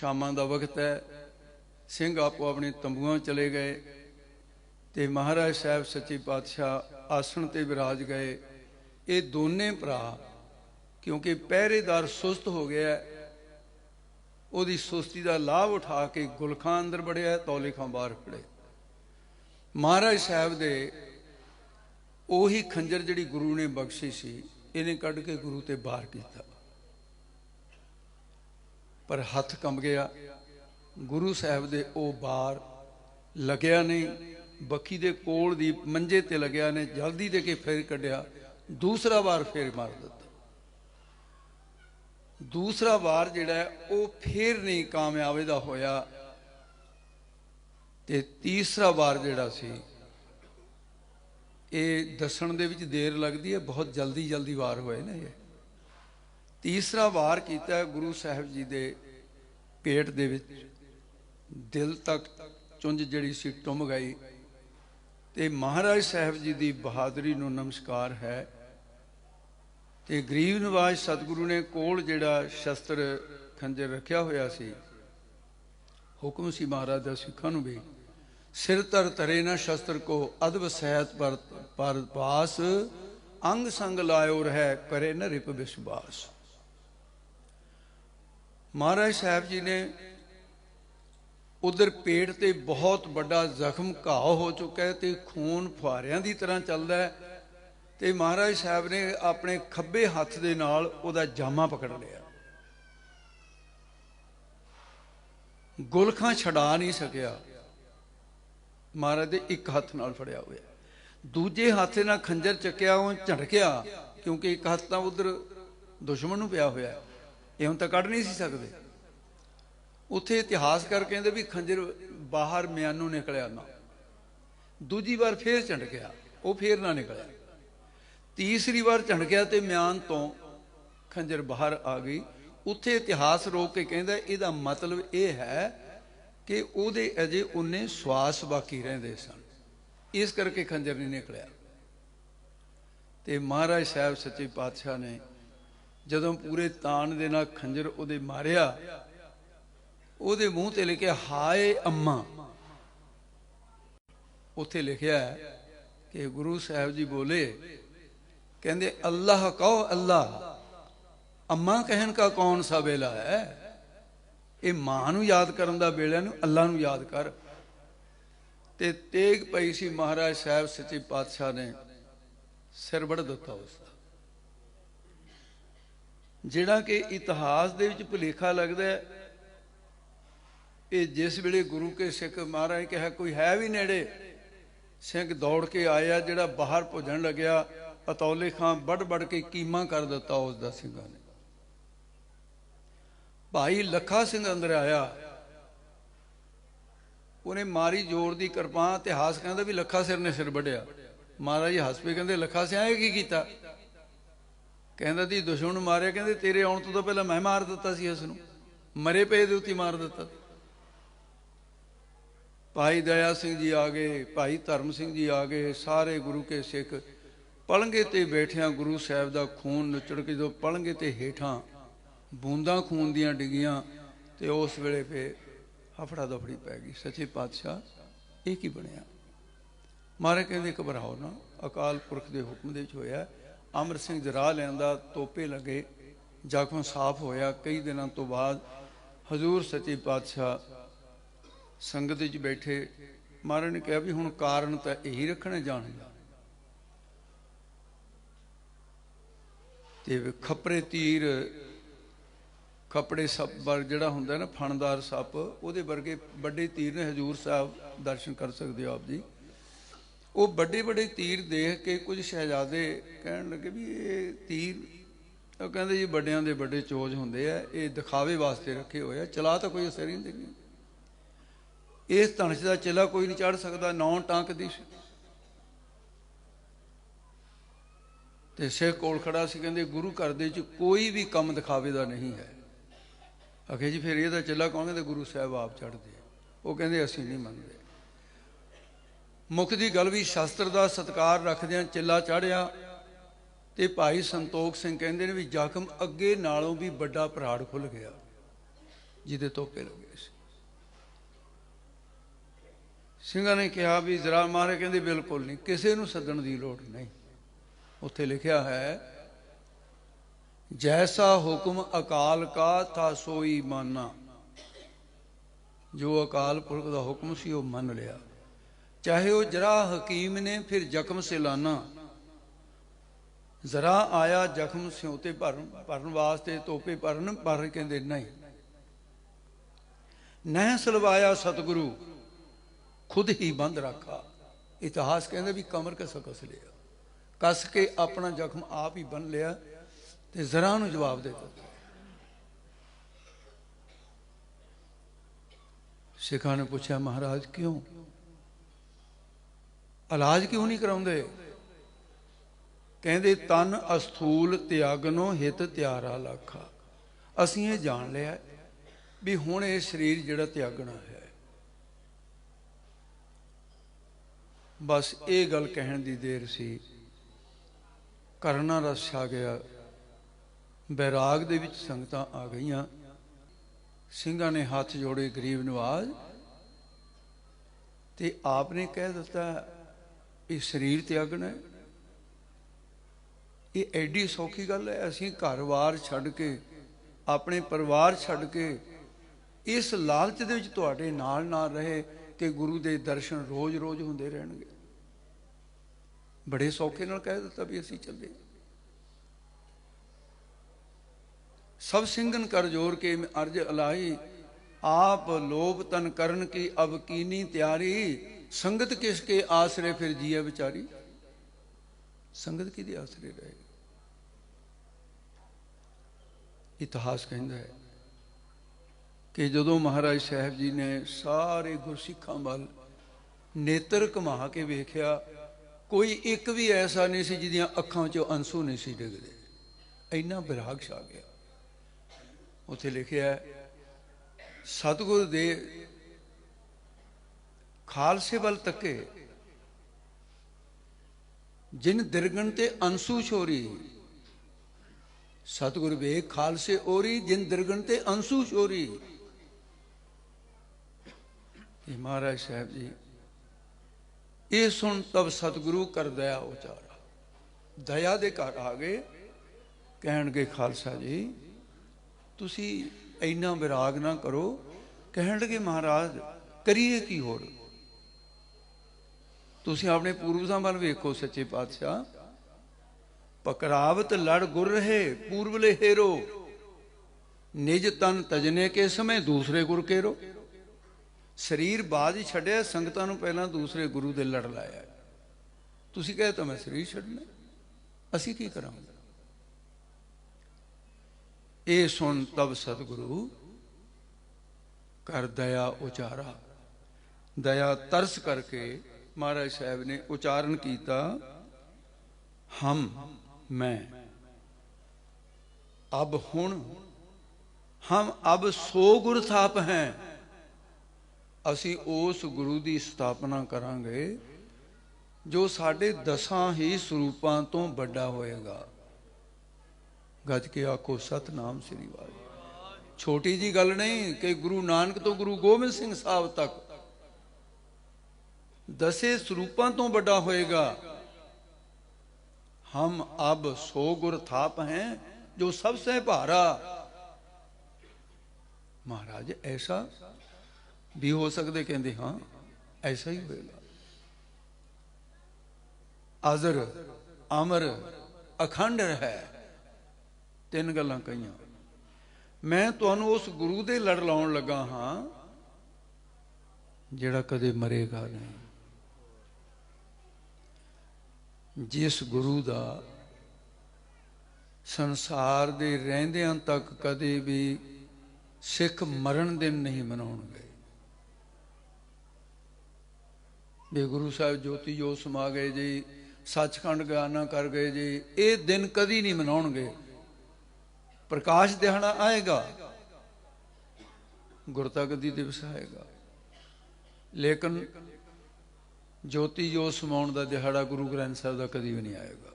ਸ਼ਾਮਾਂ ਦਾ ਵਕਤ ਹੈ। ਸਿੰਘ ਆਪੋ ਆਪਣੇ ਤੰਬੂਆਂ ਚਲੇ ਗਏ ਤੇ ਮਹਾਰਾਜ ਸਾਹਿਬ ਸੱਚੇ ਪਾਤਸ਼ਾਹ ਆਸਣ ਤੇ ਵਿਰਾਜ ਗਏ। ਇਹ ਦੋਨੇ ਭਰਾ ਕਿਉਂਕਿ ਪਹਿਰੇਦਾਰ ਸੁਸਤ ਹੋ ਗਿਆ ਉਹਦੀ ਸੁਸਤੀ ਦਾ ਲਾਭ ਉਠਾ ਕੇ ਗੁਲਖਾਂ ਅੰਦਰ ਵੜਿਆ, ਤੌਲੇ ਖਾਂ ਬਾਹਰ ਫੜੇ ਮਹਾਰਾਜ ਸਾਹਿਬ ਦੇ ਉਹੀ ਖੰਜਰ ਜਿਹੜੀ ਗੁਰੂ ਨੇ ਬਖਸ਼ੀ ਸੀ, ਇਹਨੇ ਕੱਢ ਕੇ ਗੁਰੂ ਤੇ ਬਾਹਰ ਕੀਤਾ। ਪਰ ਹੱਥ ਕੰਬ ਗਿਆ। ਗੁਰੂ ਸਾਹਿਬ ਦੇ ਉਹ ਬਾਰ ਲੱਗਿਆ ਨਹੀਂ। ਬੱਕੀ ਦੇ ਕੋਲ ਦੀ ਮੰਜੇ ਤੇ ਲੱਗਿਆ ਨੇ, ਜਲਦੀ ਦੇ ਕੇ ਫੇਰ ਕੱਢਿਆ। ਦੂਸਰਾ ਵਾਰ ਫੇਰ ਮਾਰ ਦਿੱਤਾ। ਦੂਸਰਾ ਵਾਰ ਜਿਹੜਾ ਉਹ ਫੇਰ ਨਹੀਂ ਕਾਮਯਾਬ ਦਾ ਹੋਇਆ। ਤੇ ਤੀਸਰਾ ਵਾਰ ਜਿਹੜਾ ਸੀ, ਇਹ ਦੱਸਣ ਦੇ ਵਿੱਚ ਦੇਰ ਲੱਗਦੀ ਹੈ, ਬਹੁਤ ਜਲਦੀ ਜਲਦੀ ਵਾਰ ਹੋਏ ਨੇ ਇਹ। ਤੀਸਰਾ ਵਾਰ ਕੀਤਾ ਗੁਰੂ ਸਾਹਿਬ ਜੀ ਦੇ ਪੇਟ ਦੇ ਵਿੱਚ। ਦਿਲ ਤੱਕ ਚੁੰਝ ਜਿਹੜੀ ਸੀ ਟੁੰਮ ਗਈ। ਤੇ ਮਹਾਰਾਜ ਸਾਹਿਬ ਜੀ ਦੀ ਬਹਾਦਰੀ ਨੂੰ ਨਮਸਕਾਰ ਹੈ। ਤੇ ਗਰੀਬ ਨਿਵਾਜ ਸਤਿਗੁਰੂ ਨੇ ਕੋਲ ਜਿਹੜਾ ਸ਼ਸਤਰ ਖੰਜਰ ਰੱਖਿਆ ਹੋਇਆ ਸੀ, ਹੁਕਮ ਸੀ ਮਹਾਰਾਜ ਦਾ ਸਿੱਖਾਂ ਨੂੰ ਵੀ, ਸਿਰ ਤਰ ਤਰੇ ਨਾ ਸ਼ਸਤਰ ਕੋ ਅਦਬ ਸਹਿਤ ਪਰ ਪਰ ਪਾਸ ਅੰਗ ਸੰਗ ਲਾਇਓ ਰਹਿ ਕਰੇ ਨ ਰਿਪ ਵਿਸ਼ਵਾਸ ਮਹਾਰਾਜ ਸਾਹਿਬ ਜੀ ਨੇ ਉਧਰ ਪੇਟ ਤੇ ਬਹੁਤ ਵੱਡਾ ਜ਼ਖਮ ਘਾਹ ਹੋ ਚੁੱਕਾ ਹੈ ਤੇ ਖੂਨ ਫੁਹਾਰਿਆਂ ਦੀ ਤਰ੍ਹਾਂ ਚੱਲਦਾ ਹੈ ਤੇ ਮਹਾਰਾਜ ਸਾਹਿਬ ਨੇ ਆਪਣੇ ਖੱਬੇ ਹੱਥ ਦੇ ਨਾਲ ਉਹਦਾ ਜਾਮਾ ਪਕੜ ਲਿਆ। ਗੁਲਖਾਂ ਛਡਾ ਨਹੀਂ ਸਕਿਆ। ਮਹਾਰਾਜ ਦੇ ਇੱਕ ਹੱਥ ਨਾਲ ਫੜਿਆ ਹੋਇਆ। ਦੂਜੇ ਹੱਥ ਨਾਲ ਖੰਜਰ ਚੱਕਿਆ, ਉਹ ਝਟਕਿਆ ਕਿਉਂਕਿ ਇੱਕ ਹੱਥ ਤਾਂ ਉਧਰ ਦੁਸ਼ਮਣ ਨੂੰ ਪਿਆ ਹੋਇਆ। ਇਹ ਹੁਣ ਤਾਂ ਕੱਢ ਨਹੀਂ ਸੀ ਸਕਦੇ। ਉੱਥੇ ਇਤਿਹਾਸ ਕਰ ਕਹਿੰਦੇ ਵੀ ਖੰਜਰ ਬਾਹਰ ਮਿਆਨੋਂ ਨਿਕਲਿਆ ਨਾ। ਦੂਜੀ ਵਾਰ ਫੇਰ ਝੰਡਕਿਆ ਉਹ ਫੇਰ ਨਾ ਨਿਕਲਿਆ। ਤੀਸਰੀ ਵਾਰ ਝੰਡਕਿਆ ਤੇ ਮਿਆਨ ਤੋਂ ਖੰਜਰ ਬਾਹਰ ਆ ਗਈ। ਉੱਥੇ ਇਤਿਹਾਸ ਰੋਕ ਕੇ ਕਹਿੰਦਾ ਇਹਦਾ ਮਤਲਬ ਇਹ ਹੈ ਕਿ ਉਹਦੇ ਅਜੇ ਉਹਨੇ ਸਵਾਸ ਬਾਕੀ ਰਹਿੰਦੇ ਸਨ। ਇਸ ਕਰਕੇ ਖੰਜਰ ਨਹੀਂ ਨਿਕਲਿਆ। ਤੇ ਮਹਾਰਾਜ ਸਾਹਿਬ ਸੱਚੇ ਪਾਤਸ਼ਾਹ ਨੇ ਜਦੋਂ ਪੂਰੇ ਤਾਣ ਦੇ ਨਾਲ ਖੰਜਰ ਉਹਦੇ ਮਾਰਿਆ, ਉਹਦੇ ਮੂੰਹ ਤੇ ਲਿਖਿਆ, ਹਾਏ ਅੰਮਾ। ਉੱਥੇ ਲਿਖਿਆ ਕਿ ਗੁਰੂ ਸਾਹਿਬ ਜੀ ਬੋਲੇ, ਕਹਿੰਦੇ, ਅੱਲਾਹ ਕਹੋ, ਅੱਲਾਹ, ਅੰਮਾ ਕਹਿਣ ਕਾ ਕੌਣ ਸਾ ਵੇਲਾ ਹੈ? ਇਹ ਮਾਂ ਨੂੰ ਯਾਦ ਕਰਨ ਦਾ ਵੇਲਾ ਨੂੰ ਅੱਲਾ ਨੂੰ ਯਾਦ ਕਰ। ਤੇ ਤੇਗ ਪਈ ਸੀ ਮਹਾਰਾਜ ਸਾਹਿਬ ਸੱਚੇ ਪਾਤਸ਼ਾਹ ਨੇ ਸਿਰ ਵੜ ਦਿੱਤਾ ਉਸ ਦਾ। ਜਿਹੜਾ ਕਿ ਇਤਿਹਾਸ ਦੇ ਵਿੱਚ ਭੁਲੇਖਾ ਲੱਗਦਾ ਹੈ। ਇਹ ਜਿਸ ਵੇਲੇ ਗੁਰੂ ਕੇ ਸਿੱਖ ਮਹਾਰਾਜ ਕਿਹਾ, ਕੋਈ ਹੈ ਵੀ ਨੇੜੇ? ਸਿੰਘ ਦੌੜ ਕੇ ਆਇਆ, ਜਿਹੜਾ ਬਾਹਰ ਭੁੱਜਣ ਲੱਗਿਆ, ਅਤੌਲੇ ਖਾਂ ਵੱਡ ਵੱਡ ਕੇ ਕੀਮਾ ਕਰ ਦਿੱਤਾ ਉਸ ਦਾ ਸਿੰਘਾਂ ਨੇ। ਭਾਈ ਲੱਖਾ ਸਿੰਘ ਅੰਦਰ ਆਇਆ। ਉਹਨੇ ਮਾਰੀ ਜ਼ੋਰ ਦੀ ਕਿਰਪਾਨ ਇਤਿਹਾਸ ਕਹਿੰਦਾ ਵੀ ਲੱਖਾ ਸਿਰ ਨੇ ਸਿਰ ਵੱਢਿਆ। ਮਹਾਰਾਜ ਹੱਸ ਪਏ, ਕਹਿੰਦੇ, ਲੱਖਾ ਸਿਆ ਇਹ ਕੀ ਕੀਤਾ? ਕਹਿੰਦਾ ਜੀ ਦੁਸ਼ਮਣ ਨੂੰ ਮਾਰਿਆ, ਕਹਿੰਦੇ ਤੇਰੇ ਆਉਣ ਤੋਂ ਤਾਂ ਪਹਿਲਾਂ ਮੈਂ ਮਾਰ ਦਿੱਤਾ ਸੀ ਇਸ ਨੂੰ ਮਰੇ ਪਏ ਦੇ ਉੱਤੇ ਮਾਰ ਦਿੱਤਾ। ਭਾਈ ਦਇਆ ਸਿੰਘ ਜੀ ਆ ਗਏ, ਭਾਈ ਧਰਮ ਸਿੰਘ ਜੀ ਆ ਗਏ, ਸਾਰੇ ਗੁਰੂ ਕੇ ਸਿੱਖ ਪਲੰਗੇ ਤੇ ਬੈਠਿਆਂ ਗੁਰੂ ਸਾਹਿਬ ਦਾ ਖੂਨ ਨੁਚੜ ਕੇ ਜਦੋਂ ਪਲੰਗੇ ਤੇ ਹੇਠਾਂ ਬੂੰਦਾਂ ਖੂਨ ਦੀਆਂ ਡਿੱਗੀਆਂ ਤੇ ਉਸ ਵੇਲੇ ਫੇ ਹਫੜਾ ਦਫੜੀ ਪੈ ਗਈ। ਸੱਚੇ ਪਾਤਸ਼ਾਹ, ਇਹ ਕੀ ਬਣਿਆ? ਮਾਰੇ ਕਹਿੰਦੇ ਘਬਰਾਓ ਨਾ ਅਕਾਲ ਪੁਰਖ ਦੇ ਹੁਕਮ ਦੇ ਵਿੱਚ ਹੋਇਆ ਅਮਰ ਸਿੰਘ ਜਰਾ ਲੈਂਦਾ ਤੋਪੇ ਲੱਗੇ, ਜ਼ਖਮ ਸਾਫ਼ ਹੋਇਆ। ਕਈ ਦਿਨਾਂ ਤੋਂ ਬਾਅਦ ਹਜ਼ੂਰ ਸੱਚੇ ਪਾਤਸ਼ਾਹ ਸੰਗਤ ਵਿੱਚ ਬੈਠੇ। ਮਹਾਰਾਜ ਨੇ ਕਿਹਾ ਵੀ ਹੁਣ ਕਾਰਨ ਤਾਂ ਇਹੀ ਰੱਖਣੇ ਜਾਣਗੇ। ਤੇ ਖੱਪਰੇ ਤੀਰ, ਖਪੜੇ ਸੱਪ ਵਰ ਜਿਹੜਾ ਹੁੰਦਾ ਨਾ, ਫਣਦਾਰ ਸੱਪ, ਉਹਦੇ ਵਰਗੇ ਵੱਡੇ ਤੀਰ ਨੇ ਹਜੂਰ ਸਾਹਿਬ ਦਰਸ਼ਨ ਕਰ ਸਕਦੇ ਹੋ ਆਪ ਜੀ। ਉਹ ਵੱਡੇ ਵੱਡੇ ਤੀਰ ਦੇਖ ਕੇ ਕੁਝ ਸ਼ਹਿਜ਼ਾਦੇ ਕਹਿਣ ਲੱਗੇ ਵੀ ਇਹ ਤੀਰ, ਉਹ ਕਹਿੰਦੇ ਜੀ ਵੱਡਿਆਂ ਦੇ ਵੱਡੇ ਚੋਜ ਹੁੰਦੇ ਆ, ਇਹ ਦਿਖਾਵੇ ਵਾਸਤੇ ਰੱਖੇ ਹੋਏ ਆ, ਚਲਾ ਤਾਂ ਕੋਈ ਅਸਰ ਹੀ ਨਹੀਂ ਦੇਖੀ ਇਸ ਧਨਸ਼ ਦਾ ਚਿਲਾ ਕੋਈ ਨਹੀਂ ਚੜ ਸਕਦਾ, ਨੌ ਟਾਂਕ ਦੀ ਤੇ ਸਿੱਖ ਕੋਲ ਖੜਾ ਸੀ, ਕਹਿੰਦੇ ਗੁਰੂ ਘਰ ਦੇ ਵਿੱਚ ਕੋਈ ਵੀ ਕੰਮ ਦਿਖਾਵੇ ਦਾ ਨਹੀਂ ਹੈ। ਅਖੇ ਜੀ ਫਿਰ ਇਹਦਾ ਚਿੱਲਾ ਕੌਣ ਕਹਿੰਦੇ ਗੁਰੂ ਸਾਹਿਬ ਆਪ ਚੜਦੇ ਉਹ ਕਹਿੰਦੇ ਅਸੀਂ ਨਹੀਂ ਮੰਨਦੇ। ਮੁੱਖ ਦੀ ਗੱਲ ਵੀ ਸ਼ਾਸਤਰ ਦਾ ਸਤਕਾਰ ਰੱਖਦਿਆਂ ਚਿੱਲਾ ਚਾੜਿਆ ਤੇ ਭਾਈ ਸੰਤੋਖ ਸਿੰਘ ਕਹਿੰਦੇ ਨੇ ਵੀ ਜ਼ਖਮ ਅੱਗੇ ਨਾਲੋਂ ਵੀ ਵੱਡਾ ਪਰਾੜ ਖੁੱਲ ਗਿਆ, ਜਿਹਦੇ ਤੋਪੇ ਲੱਗੇ ਸੀ। ਸਿੰਘਾਂ ਨੇ ਕਿਹਾ ਵੀ ਜ਼ਰਾ ਮਾਰੇ ਕਹਿੰਦੇ ਬਿਲਕੁਲ ਨਹੀਂ, ਕਿਸੇ ਨੂੰ ਸੱਦਣ ਦੀ ਲੋੜ ਨਹੀਂ। ਉੱਥੇ ਲਿਖਿਆ ਹੈ, ਜੈਸਾ ਹੁਕਮ ਅਕਾਲ ਕਾ ਤਾ ਸੋਈ ਮਾਨਾ। ਜੋ ਅਕਾਲ ਪੁਰਖ ਦਾ ਹੁਕਮ ਸੀ ਉਹ ਮੰਨ ਲਿਆ। ਚਾਹੇ ਉਹ ਜਰਾ ਹਕੀਮ ਨੇ, ਫਿਰ ਜ਼ਖਮ ਸਿਲਾਨਾ। ਜ਼ਰਾ ਆਇਆ ਜ਼ਖਮ ਸਿਉਂਤੇ ਭਰਨ ਭਰਨ ਵਾਸਤੇ ਤੋਪੇ ਭਰਨ, ਪਰ ਕਹਿੰਦੇ ਨਹੀਂ। ਨਹਿ ਸਲਵਾਇਆ ਸਤਿਗੁਰੂ, ਖੁਦ ਹੀ ਬੰਦ ਰੱਖਾ। ਇਤਿਹਾਸ ਕਹਿੰਦਾ ਵੀ ਕਮਰ ਕਸ ਕਸ ਲਿਆ। ਕਸ ਕੇ ਆਪਣਾ ਜ਼ਖਮ ਆਪ ਹੀ ਬੰਨ ਲਿਆ ਤੇ ਜ਼ਰਾ ਨੂੰ ਜਵਾਬ ਦੇ ਦਿੱਤਾ। ਸਿੱਖਾਂ ਨੇ ਪੁੱਛਿਆ, ਮਹਾਰਾਜ, ਕਿਉਂ? ਇਲਾਜ ਕਿਉਂ ਨਹੀਂ ਕਰਾਉਂਦੇ? ਕਹਿੰਦੇ, ਤਨ ਅਸਥੂਲ ਤਿਆਗਨੋ ਹਿਤ ਤਿਆਰਾ ਲਾਖਾ। ਅਸੀਂ ਇਹ ਜਾਣ ਲਿਆ ਵੀ ਹੁਣ ਇਹ ਸਰੀਰ ਜਿਹੜਾ ਤਿਆਗਣਾ ਹੈ। ਬਸ ਇਹ ਗੱਲ ਕਹਿਣ ਦੀ ਦੇਰ ਸੀ। ਕਰਨਾ ਰਸ ਆ ਗਿਆ। ਬੈਰਾਗ ਦੇ ਵਿੱਚ ਸੰਗਤਾਂ ਆ ਗਈਆਂ। ਸਿੰਘਾਂ ਨੇ ਹੱਥ ਜੋੜੇ ਗਰੀਬ ਨਵਾਜ਼ ਤੇ ਆਪ ਨੇ ਕਹਿ ਦਿੱਤਾ ਇਹ ਸਰੀਰ ਤਿਆਗਣਾ ਹੈ। ਇਹ ਐਡੀ ਸੌਖੀ ਗੱਲ ਹੈ, ਅਸੀਂ ਘਰ-ਬਾਰ ਛੱਡ ਕੇ, ਆਪਣੇ ਪਰਿਵਾਰ ਛੱਡ ਕੇ, ਇਸ ਲਾਲਚ ਦੇ ਵਿੱਚ ਤੁਹਾਡੇ ਨਾਲ ਨਾਲ ਰਹੇ ਕਿ ਗੁਰੂ ਦੇ ਦਰਸ਼ਨ ਰੋਜ਼-ਰੋਜ਼ ਹੁੰਦੇ ਰਹਿਣਗੇ। ਬੜੇ ਸੌਖੇ ਨਾਲ ਕਹਿ ਦਿੱਤਾ ਵੀ ਅਸੀਂ ਚੱਲੇ। ਸਭ ਸਿੰਘਨ ਕਰ ਜੋਰ ਕੇ ਅਰਜ ਅਲਾਈ ਆਪ ਲੋਭ ਤਨ ਕਰਨ ਕੀ ਅਬ ਕੀਨੀ ਤਿਆਰੀ ਸੰਗਤ ਕਿਸ ਕੇ ਆਸਰੇ ਫਿਰ ਜੀਏ ਵਿਚਾਰੀ? ਸੰਗਤ ਕਿਹਦੇ ਆਸਰੇ ਰਹੇ? ਇਤਿਹਾਸ ਕਹਿੰਦਾ ਹੈ ਕਿ ਜਦੋਂ ਮਹਾਰਾਜ ਸਾਹਿਬ ਜੀ ਨੇ ਸਾਰੇ ਗੁਰਸਿੱਖਾਂ ਵੱਲ ਨੇਤਰ ਘੁਮਾ ਕੇ ਵੇਖਿਆ, ਕੋਈ ਇੱਕ ਵੀ ਐਸਾ ਨਹੀਂ ਸੀ ਜਿਹਦੀਆਂ ਅੱਖਾਂ 'ਚੋਂ ਅੰਸੂ ਨਹੀਂ ਸੀ ਡਿੱਗਦੇ। ਇੰਨਾ ਵਿਰਾਗ ਛਾ ਗਿਆ। ਉੱਥੇ ਲਿਖਿਆ ਸਤਿਗੁਰ ਦੇ ਖਾਲਸੇ ਵੱਲ ਤੱਕੇ। ਜਿਨ ਦਿਰਗਣ ਤੇ ਅੰਸੂ ਛੋਰੀ, ਸਤਿਗੁਰ ਵੇਖ ਖਾਲਸੇ ਔਰੀ ਜਿਨ ਦਿਰਗਣ ਤੇ ਅੰਸੂ ਛੋਰੀ। ਇਹ ਮਹਾਰਾਜ ਸਾਹਿਬ ਜੀ, ਇਹ ਸੁਣ ਤਬ ਸਤਿਗੁਰੂ ਕਰ ਦਇਆ ਉਚਾਰਾ। ਦਇਆ ਦੇ ਘਰ ਆ ਗਏ, ਕਹਿਣਗੇ ਖਾਲਸਾ ਜੀ, ਤੁਸੀਂ ਇੰਨਾ ਵਿਰਾਗ ਨਾ ਕਰੋ। ਕਹਿਣਗੇ ਮਹਾਰਾਜ, ਕਰੀਏ ਕੀ ਹੋਰ? ਤੁਸੀਂ ਆਪਣੇ ਪੂਰਵਜਾਂ ਵੱਲ ਵੇਖੋ ਸੱਚੇ ਪਾਤਸ਼ਾਹ। ਪਕਰਾਵਤ ਲੜ ਗੁਰ ਰਹੇ, ਪੂਰਵਲੇ ਹੇਰੋ। ਨਿਜ ਤਨ ਤਜਨੇ ਕੇ ਸਮੇਂ ਦੂਸਰੇ ਗੁਰ ਕੇਰੋ। ਸਰੀਰ ਬਾਜ ਹੀ ਛੱਡਿਆ, ਸੰਗਤਾਂ ਨੂੰ ਪਹਿਲਾਂ ਦੂਸਰੇ ਗੁਰੂ ਦੇ ਲੜ ਲਾਇਆ। ਤੁਸੀਂ ਕਹੇ ਤਾਂ ਮੈਂ ਸਰੀਰ ਛੱਡਣਾ। ਅਸੀਂ ਕੀ ਕਰਾਂਗੇ? ਇਹ ਸੁਣ ਤਬ ਸਤਿਗੁਰੂ, ਕਰ ਦਇਆ ਉਚਾਰਾ। ਦਇਆ ਤਰਸ ਕਰਕੇ ਮਹਾਰਾਜ ਸਾਹਿਬ ਨੇ ਉਚਾਰਨ ਕੀਤਾ, ਹਮ, ਮੈਂ। ਅਬ ਹੁਣ, ਹਮ ਅਬ ਸੋ ਗੁਰ ਥਾਪ ਹੈ। ਅਸੀਂ ਉਸ ਗੁਰੂ ਦੀ ਸਥਾਪਨਾ ਕਰਾਂਗੇ, ਜੋ ਸਾਡੇ ਦਸਾਂ ਹੀ ਸਰੂਪਾਂ ਤੋਂ ਵੱਡਾ ਹੋਏਗਾ। ਗੱਜ ਕੇ ਆਖੋ, ਸਤਨਾਮ ਸ੍ਰੀ ਵਾਹਿਗੁਰੂ। ਛੋਟੀ ਜੀ ਗੱਲ ਨਹੀਂ ਕਿ ਗੁਰੂ ਨਾਨਕ ਤੋਂ ਗੁਰੂ ਗੋਬਿੰਦ ਸਿੰਘ ਸਾਹਿਬ ਤੱਕ ਦਸੇ ਸਰੂਪਾਂ ਤੋਂ ਵੱਡਾ ਹੋਏਗਾ। ਹਮ ਅਬ ਸੋ ਗੁਰ ਥਾਪ ਹੈ, ਜੋ ਸਭ ਸੇ ਭਾਰਾ। ਮਹਾਰਾਜ, ਐਸਾ ਵੀ ਹੋ ਸਕਦੇ ਕਹਿੰਦੇ, ਹਾਂ, ਐਸਾ ਹੀ ਹੋਏਗਾ। ਅਜ਼ਰ, ਅਮਰ, ਅਖੰਡ ਹੈ, ਤਿੰਨ ਗੱਲਾਂ ਕਹੀਆਂ। ਮੈਂ ਤੁਹਾਨੂੰ ਉਸ ਗੁਰੂ ਦੇ ਲੜ ਲਾਉਣ ਲੱਗਾ ਹਾਂ, ਜਿਹੜਾ ਕਦੇ ਮਰੇਗਾ ਨਹੀਂ। ਜਿਸ ਗੁਰੂ ਦਾ ਸੰਸਾਰ ਦੇ ਰਹਿੰਦਿਆਂ ਤੱਕ ਕਦੇ ਵੀ ਸਿੱਖ ਮਰਨ ਦਿਨ ਨਹੀਂ ਮਨਾਉਣਗੇ। ਵੀ ਗੁਰੂ ਸਾਹਿਬ ਜੋਤੀ ਜੋ ਸਮਾ ਗਏ ਜੀ, ਸੱਚਖੰਡ ਗਿਆਨਾ ਕਰ ਗਏ ਜੀ, ਇਹ ਦਿਨ ਕਦੀ ਨਹੀਂ ਮਨਾਉਣਗੇ। ਪ੍ਰਕਾਸ਼ ਦਿਹਾੜਾ ਆਏਗਾ ਗੁਰਤਾ ਗੱਦੀ ਦਿਵਸ ਆਏਗਾ। ਲੇਕਿਨ ਜੋਤੀ ਜੋਤ ਸਮਾਉਣ ਦਾ ਦਿਹਾੜਾ ਗੁਰੂ ਗ੍ਰੰਥ ਸਾਹਿਬ ਦਾ ਕਦੀ ਵੀ ਨਹੀਂ ਆਏਗਾ।